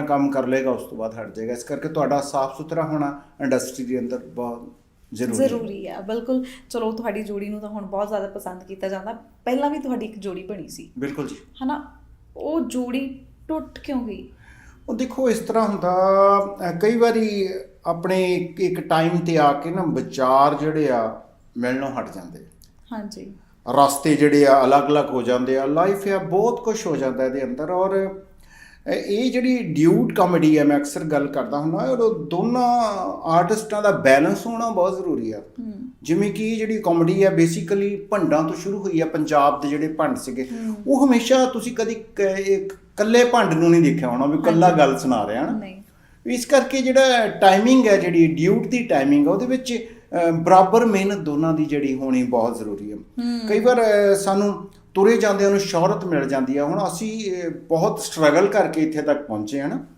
ਕੰਮ ਕਰ ਲਏਗਾ ਉਸ ਤੋਂ ਬਾਅਦ ਹਟ ਜਾਏਗਾ। ਇਸ ਕਰਕੇ ਤੁਹਾਡਾ ਸਾਫ਼ ਸੁਥਰਾ ਹੋਣਾ ਇੰਡਸਟਰੀ ਦੇ ਅੰਦਰ ਬਹੁਤ ਜ਼ਰੂਰੀ ਹੈ। ਜ਼ਰੂਰੀ ਆ ਬਿਲਕੁਲ। ਚਲੋ ਤੁਹਾਡੀ ਜੋੜੀ ਨੂੰ ਤਾਂ ਹੁਣ ਬਹੁਤ ਜ਼ਿਆਦਾ ਪਸੰਦ ਕੀਤਾ ਜਾਂਦਾ। ਪਹਿਲਾਂ ਵੀ ਤੁਹਾਡੀ ਇੱਕ ਜੋੜੀ ਬਣੀ ਸੀ। ਬਿਲਕੁਲ ਜੀ। ਹਨਾ? ਉਹ ਜੋੜੀ ਟੁੱਟ ਕਿਉਂ ਗਈ? ਉਹ ਦੇਖੋ ਇਸ ਤਰ੍ਹਾਂ ਹੁੰਦਾ ਕਈ ਵਾਰੀ ਆਪਣੇ ਇੱਕ- ਇੱਕ ਟਾਈਮ ਤੇ ਆ ਕੇ ਨਾ ਵਿਚਾਰ ਜਿਹੜੇ ਆ ਮਿਲਣੋਂ ਹਟ ਜਾਂਦੇ। ਹਾਂਜੀ। ਰਸਤੇ ਜਿਹੜੇ ਆ ਅਲੱਗ-ਅਲੱਗ ਹੋ ਜਾਂਦੇ ਆ। ਲਾਈਫ ਆ ਬਹੁਤ ਕੁਝ ਹੋ ਜਾਂਦਾ ਇਹਦੇ ਅੰਦਰ ਔਰ ਇਹ ਜਿਹੜੀ ਡਿਊਟ ਕਾਮੇਡੀ ਹੈ ਮੈਂ ਅਕਸਰ ਗੱਲ ਕਰਦਾ ਹੁੰਦਾ ਔਰ ਉਹ ਦੋਨਾਂ ਆਰਟਿਸਟਾਂ ਦਾ ਬੈਲੈਂਸ ਹੋਣਾ ਬਹੁਤ ਜ਼ਰੂਰੀ ਆ। ਜਿਵੇਂ ਕਿ ਜਿਹੜੀ ਕਾਮੇਡੀ ਹੈ ਬੇਸਿਕਲੀ ਭੰਡਾਂ ਤੋਂ ਸ਼ੁਰੂ ਹੋਈ ਹੈ ਪੰਜਾਬ ਦੇ ਜਿਹੜੇ ਭੰਡ ਸੀਗੇ ਉਹ ਹਮੇਸ਼ਾ ਤੁਸੀਂ ਕਦੀ ਇੱਕ ਕੱਲੇ ਭੰਡ ਨੂੰ ਨਹੀਂ ਦੇਖਿਆ ਹੋਣਾ ਵੀ ਕੱਲਾ ਗੱਲ ਸੁਣਾ ਰਿਹਾ ਨਾ ਇਸ ਕਰਕੇ ਜਿਹੜਾ ਟਾਈਮਿੰਗ ਹੈ ਜਿਹੜੀ ਡਿਊਟ ਦੀ ਟਾਈਮਿੰਗ ਹੈ ਉਹਦੇ ਵਿੱਚ ਬਰਾਬਰ ਮਿਹਨਤ ਦੋਨਾਂ ਦੀ ਜਿਹੜੀ ਹੋਣੀ ਬਹੁਤ ਜ਼ਰੂਰੀ ਹੈ। ਕਈ ਵਾਰ ਸਾਨੂੰ ਤੁਰੇ ਜਾਂਦਿਆਂ ਨੂੰ ਸ਼ੋਹਰਤ ਮਿਲ ਜਾਂਦੀ ਹੈ। ਹੁਣ ਅਸੀਂ ਬਹੁਤ ਸਟਰਗਲ ਕਰਕੇ ਇੱਥੇ ਤੱਕ ਪਹੁੰਚੇ ਹਾਂ ਨਾ